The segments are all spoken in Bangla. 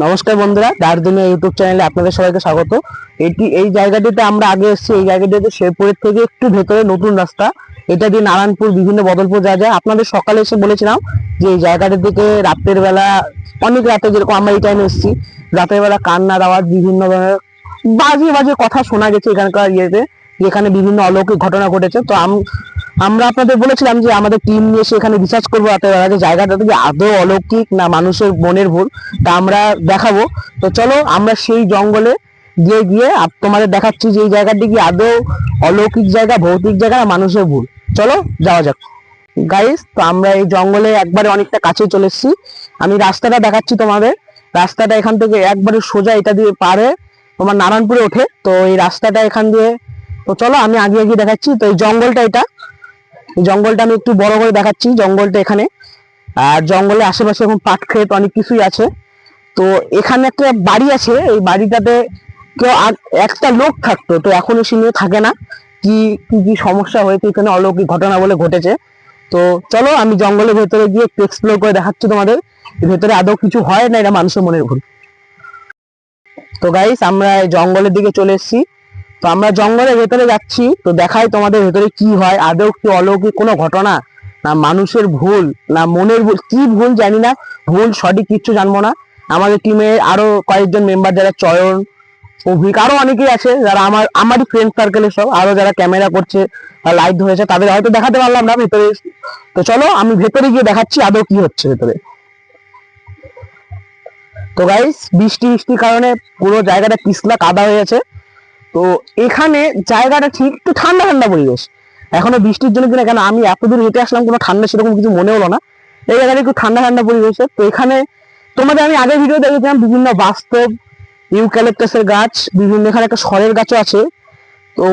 নমস্কার বন্ধুরা দার্জিলিং ইউটিউব চ্যানেলে আপনাদের সবাইকে স্বাগত। এটি, এই জায়গাটিতে আমরা আগে এসেছি, এই জায়গাটিতে শেরপুরের থেকে একটু ভেতরে নতুন রাস্তা। এটা দিয়ে নারায়ণপুর, বিভিন্ন বদলপুর যাওয়া যায়। আপনাদের সকালে এসে বলেছিলাম যে এই জায়গাটি থেকে রাতের বেলা, অনেক রাতে যেরকম আমরা এই টাইমে এসেছি, রাতের বেলা কান্নার আওয়াজ, বিভিন্ন ধরনের বাজে বাজে কথা শোনা গেছে এখানকার ইয়েতে, যেখানে বিভিন্ন অলৌকিক ঘটনা ঘটেছে। তো আম- আমরা আপনাদের বলেছিলাম যে আমাদের টিম নিয়ে এসে এখানে রিসার্চ করব বেলা যে জায়গাটা থেকে আদৌ অলৌকিক না মানুষের মনের ভুল, তা আমরা দেখাবো। তো চলো, আমরা সেই জঙ্গলে গিয়ে গিয়ে তোমাদের দেখাচ্ছি যে এই জায়গাটি কি আদৌ অলৌকিক জায়গা, ভৌতিক জায়গা না মানুষের ভুল। চলো, যাওয়া যাক। গাইস তো আমরা এই জঙ্গলে একবারে অনেকটা কাছে চলে এসেছি। আমি রাস্তাটা দেখাচ্ছি তোমাদের। রাস্তাটা এখান থেকে একবারে সোজা এটা দিয়ে পারে, তোমার নারায়ণপুরে ওঠে। তো এই রাস্তাটা এখান দিয়ে তো চলো, আমি আগে আগে দেখাচ্ছি। তো এই জঙ্গলটা এটা। জঙ্গলটা আমি একটু বড় করে দেখাচ্ছি, জঙ্গলটা এখানে। আর জঙ্গলের আশেপাশে এখন পাট ক্ষেত অনেক কিছুই আছে। তো এখানে একটা বাড়ি আছে, এই বাড়িটাতে কেউ একটা লোক থাকতো, তো এখন সে নিয়ে থাকে না। কি কি কি সমস্যা হয়েছে, এখানে অলৌকিক ঘটনা বলে ঘটেছে। তো চলো, আমি জঙ্গলের ভেতরে গিয়ে একটু এক্সপ্লোর করে দেখাচ্ছি তোমাদের। ভেতরে আদৌ কিছু হয় না, এটা মানুষের মনের ভুল। তো গাইস আমরা জঙ্গলের দিকে চলে এসেছি। তো আমরা জঙ্গলের ভেতরে যাচ্ছি, তো দেখাই তোমাদের ভেতরে কি হয় আদৌ কি অলৌকিক কোনো ঘটনা, না মানুষের ভুল, না মনের ভুল, কি ভুল জানি না, ভুল সঠিক কিচ্ছু জানব না। আমাদের টিমে আরও কয়েকজন মেম্বার যারা চয়ন, অভিক, আরও অনেকেই আছে যারা আমার, আমারই ফ্রেন্ড সার্কেলের সব, আরও যারা ক্যামেরা করছে লাইট ধরেছে, তাদের হয়তো দেখাতে পারলাম না ভেতরে। তো চলো, আমি ভেতরে গিয়ে দেখাচ্ছি আদৌ কি হচ্ছে ভেতরে। তো গাইস বৃষ্টি বৃষ্টির কারণে পুরো জায়গাটা পিছলা কাদা হয়ে আছে তো এখানে জায়গাটা ঠিক একটু ঠান্ডা ঠান্ডা পরিবেশ। এখনও বৃষ্টির জন্য কিনা কেন আমি এতদূর হেঁটে আসলাম, কোনো ঠান্ডা সেরকম কিছু মনে হলো না। এই জায়গাটা একটু ঠান্ডা ঠান্ডা পরিবেশে। তো এখানে তোমাদের আমি আগের ভিডিও দেখেছিলাম বিভিন্ন বাস্তব ইউক্যালিপটাসের গাছ, বিভিন্ন এখানে একটা সরের গাছও আছে। তো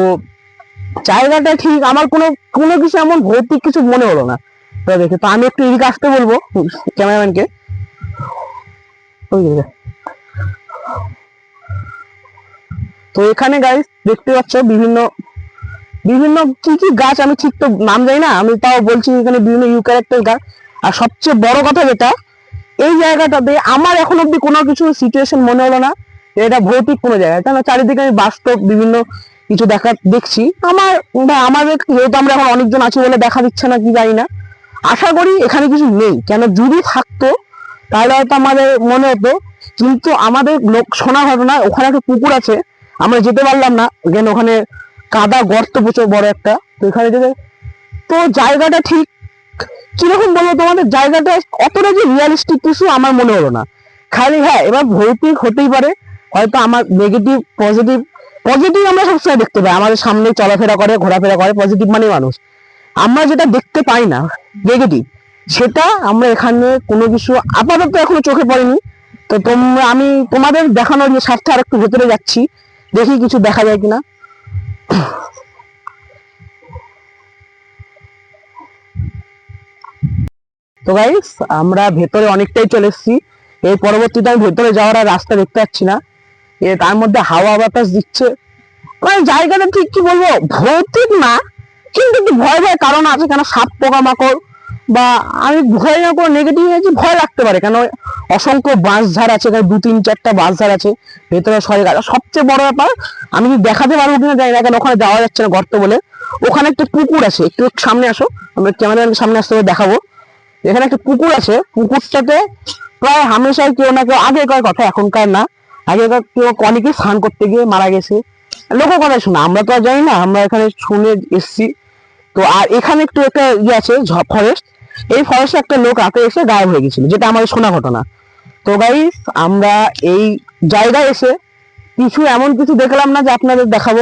জায়গাটা ঠিক আমার কোনো কোনো কিছু এমন ভৌতিক কিছু মনে হলো না। দেখে, তো আমি একটু এদিকে আসতে বলব, ক্যামেরাম্যানকে। ওই তো এখানে গাইস দেখতে পাচ্ছ বিভিন্ন বিভিন্ন কি কি গাছ আমি ঠিক তো নাম জানি না, আমি তাও বলছি এখানে বিভিন্ন ইউক্যালিপটাস গাছ। আর সবচেয়ে বড় কথা যেটা, এই জায়গাটাতে আমার এখন অব্দি কোনো কিছু সিচুয়েশন মনে হলো না। এটা ভৌতিক কোনো জায়গা না চারিদিকে আমি বাস্তব বিভিন্ন কিছু দেখা, দেখছি। আমার, বা আমাদের যেহেতু আমরা এখন অনেকজন আছি বলে দেখা দিচ্ছে না, কি জানি না। আশা করি এখানে কিছু নেই, কেন যদি থাকতো, তাহলে হয়তো আমাদের মনে হতো, কিন্তু আমাদের লোক, শোনা ঘটনা ওখানে একটা পুকুর আছে আমরা যেতে পারলাম না। কেন ওখানে কাদা গর্ত প্রচুর, বড় একটা। তো এখানে যেতে তো জায়গাটা ঠিক কীরকম বলব তোমাদের জায়গাটা অতটা যে রিয়ালিস্টিক কিছু আমার মনে হলো না। খালি হ্যাঁ এবার ভৌতিক হতেই পারে। হয়তো আমার নেগেটিভ পজিটিভ পজিটিভ আমরা সবসময় দেখতে পাই। আমাদের সামনে চলাফেরা করে, ঘোরাফেরা করে পজিটিভ মানে মানুষ। আমরা যেটা দেখতে পাই না নেগেটিভ সেটা আমরা এখানে কোনো কিছু আপাতত এখনও চোখে পড়েনি। তো তোমরা আমি তোমাদের দেখানোর স্বার্থে আর একটু ভেতরে যাচ্ছি। দেখি কিছু দেখা যায় কিনা। তো গাইস আমরা ভেতরে অনেকটাই চলে এসেছি। এর পরবর্তীতে আমি ভেতরে যাওয়ার আর রাস্তা দেখতে পাচ্ছি না। এ তার মধ্যে হাওয়া বাতাস দিচ্ছে। মানে জায়গাটা ঠিক কি বলব, ভৌতিক না, কিন্তু ভয় ভয় কারণ আছে কেন? সাপ পোকামাকড় বা আমি ভয় না করে নেগেটিভ হয়েছি ভয় লাগতে পারে। কেন অসংখ্য বাঁশঝাড় আছে, এখানে দু তিন চারটা বাঁশঝাড় আছে, ভেতরে সরে গাছ। সবচেয়ে বড় ব্যাপার, আমি যদি দেখাতে পারব কিনা জানি না, কেন ওখানে যাওয়া যাচ্ছে না গর্ত বলে। ওখানে একটা পুকুর আছে, একটু সামনে আসো, আমরা ক্যামেরার সামনে আসতে দেখাবো। এখানে একটা পুকুর আছে, পুকুরটাতে প্রায় হামেশাই কেউ না কেউ, আগেকার কথা, এখনকার না। আগেকার কেউ অনেকে স্নান করতে গিয়ে মারা গেছে। লোক কথা শোনা, আমরা তো আর জানি না, আমরা এখানে শুনে এসছি। তো আর এখানে একটু একটা ইয়ে আছে ফরেস্ট এই ফরেস্টে একটা লোক রাতে এসে গায়েব হয়ে গেছিল, যেটা আমাদের শোনা ঘটনা। তো গাইস আমরা এই জায়গায় এসে কিছু এমন কিছু দেখলাম না যে আপনাদের দেখাবো।